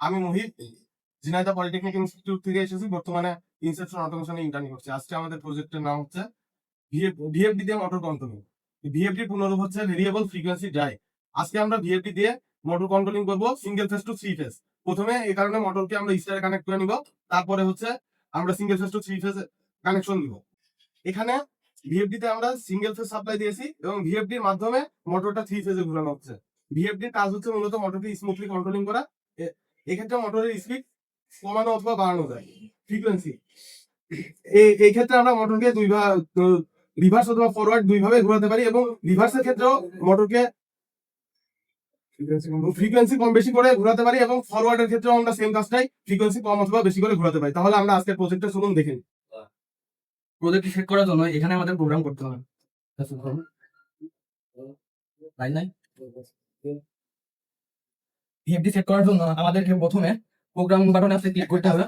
আমি মোহিত Jhenaidah polytechnic institute থেকে এসেছি, বর্তমানে ইনসেপশন অটোমেশনে ইন্টার্নি করছি। আজকে আমাদের প্রজেক্টের নাম হচ্ছে ভিএফডি দিয়ে মোটর কন্ট্রোলিং ভিএফডি পুনরূপ হচ্ছে ভেরিয়েবল ফ্রিকোয়েন্সি ড্রাইভ আজকে আমরা ভিএফডি দিয়ে মোটর কন্ট্রোলিং করব single phase to three phase প্রথমে এই কারণে মোটরকে আমরা স্টারে কানেক্ট করে নিব, তারপরে হচ্ছে আমরা single phase to three phase connection দিব এখানে ভিএফডি তে আমরা সিঙ্গেল ফেজ সাপ্লাই দিয়েছি এবং ভিএফডি এর মাধ্যমে মোটরটা থ্রি ফেজে ঘোরানো হচ্ছে। ভিএফডি কাজ হচ্ছে মূলত মোটরকে স্মুথলি কন্ট্রোলিং করা। এক্ষেত্রে মোটরের স্পিড কমানো অথবা বাড়ানো যায়। ফ্রিকোয়েন্সি এই ক্ষেত্রে আমরা মোটরকে দুই রিভার্স অথবা ফরওয়ার্ড দুই ভাবে ঘোরাতে পারি এবং রিভার্সের ক্ষেত্রেও মোটরকে ফ্রিকোয়েন্সি কম বেশি করে ঘোরাতে পারি এবং ফরওয়ার্ডের ক্ষেত্রেও আমরা সেম কাজটাই ফ্রিকোয়েন্সি কম অথবা বেশি করে ঘোরাতে পারি। তাহলে আমরা আজকে প্রজেক্টটা শুনুন, দেখে নিই। প্রজেক্ট সেট করার জন্য এখানে আমাদের প্রোগ্রাম করতে হবে। লাইন নাই ভিএফডি সেট করার জন্য আমাদেরকে প্রথমে প্রোগ্রাম বাটনে আছে ক্লিক করতে হবে।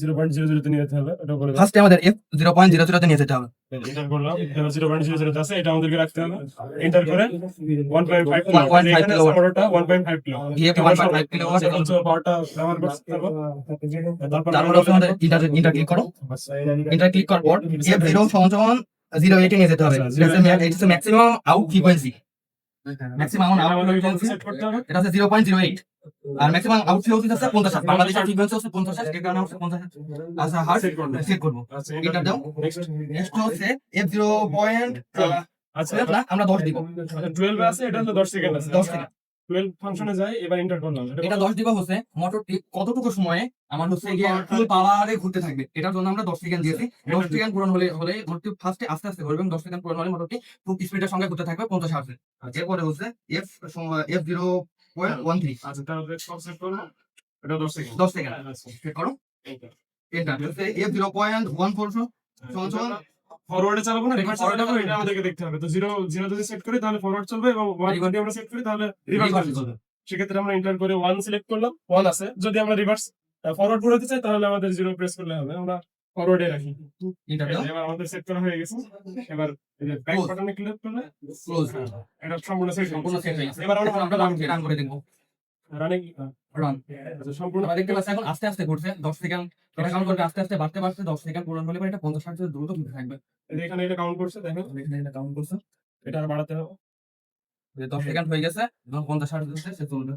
জিরো পয়েন্ট জিরো জিরোতে নিয়ে যেতে হবে ওটা করে দাও। ফার্স্টে আমাদের এফ জিরো পয়েন্ট জিরো জিরোতে নিয়ে যেতে হবে। এন্টার করলাম জিরো পয়েন্ট জিরো জিরোতে আছে এটা আমাদেরকে রাখতে হবে। এন্টার করে ওয়ান পয়েন্ট ফাইভ 1.5 এখানে kilowatt। মোটরটা one point five kilo one point five kilo পাওয়ারটা ব্যবহার করতে তারপর তারপর আমাদের ইন্টার ইন্টার ক্লিক করো। ইন্টার ক্লিক করার পর এফ জিরো সমান জিরো এইটে নিয়ে যেতে হবে। ম্যাক্সিমাম আউট ফ্রিকোয়েন্সি ম্যাক্সিমাম এটা হচ্ছে আর ম্যাক্সিমাম বাংলাদেশের ফ্রিকোয়েন্সি এর কারণে আচ্ছা হার্ট সেট করব। আচ্ছা দাও। নেক্সট। নেক্সট হচ্ছে এফ জিরো পয়েন্ট আচ্ছা। আমরা দশ দিব। টুয়েলভ আছে এটা হলো দশ সেকেন্ড আছে। দশ সেকেন্ড টুয়েলভ ফাংশনে যাই এবার এন্টার করলাম। এটা দশ দিব হচ্ছে মোটরটি কতটুকু সময়ে আমার হচ্ছে গিয়ে ফুল পাওয়ারে ঘুরতে থাকবে? এটার জন্য আমরা দশ সেকেন্ড দিয়েছি। দশ সেকেন্ড পূরণ হলে হলে মোটরটি ফার্স্টে আস্তে আস্তে ঘুরবে এবং দশ সেকেন্ড পূরণ হলে মোটরটি খুব স্পিডের সঙ্গে ঘুরতে থাকবে পঞ্চাশ হার্টে এরপরে হচ্ছে F F zero point one three আচ্ছা তাহলে এটা দশ সেকেন্ড দশ সেকেন্ড আচ্ছা। করো। হচ্ছে F zero point one four সমান সমান ফরওয়ার্ডে চালাবো না রিভার্স চালাবো। এটা আমাদেরকে দেখতে হবে তো জিরো জিরো যদি সেট করি তাহলে ফরওয়ার্ড চলবে এবং ওয়ান যদি আমরা সেট করি তাহলে রিভার্স চলবে। সেক্ষেত্রে আমরা এন্টার করে ওয়ান সিলেক্ট করলাম ওয়ান আছে যদি আমরা রিভার্স ফরওয়ার্ড ঘোরাতে চাই তাহলে আমাদের জিরো প্রেস করলে হবে আমরা ফরওয়ার্ডে রাখি। এবার আমাদের সেট করা হয়ে গেছে এবার ব্যাক বাটনে ক্লিক করলে Close. এটা সম্পূর্ণ সেট সম্পূর্ণ set হয়ে গেছে। এবার আমরা আমরা রান করে দেখব রানিং রান আচ্ছা সম্পূর্ণ আরেকটা ক্লাস এখন আস্তে আস্তে ঘুরছে দশ সেকেন্ড এটা কাউন্ট করবে আস্তে আস্তে বাড়তে বাড়তে দশ সেকেন্ড পূরণ হলে পরে এটা পঞ্চাশ ষাট দ্রুত ঘুরতে থাকবে। এখানে এটা কাউন্ট করছে দেখেন। এখানে এটা কাউন্ট করছে। এটা আর বাড়াতে হবে। যে দশ সেকেন্ড হয়ে গেছে এবং পঞ্চাশ ষাট দিচ্ছে সে চলবে।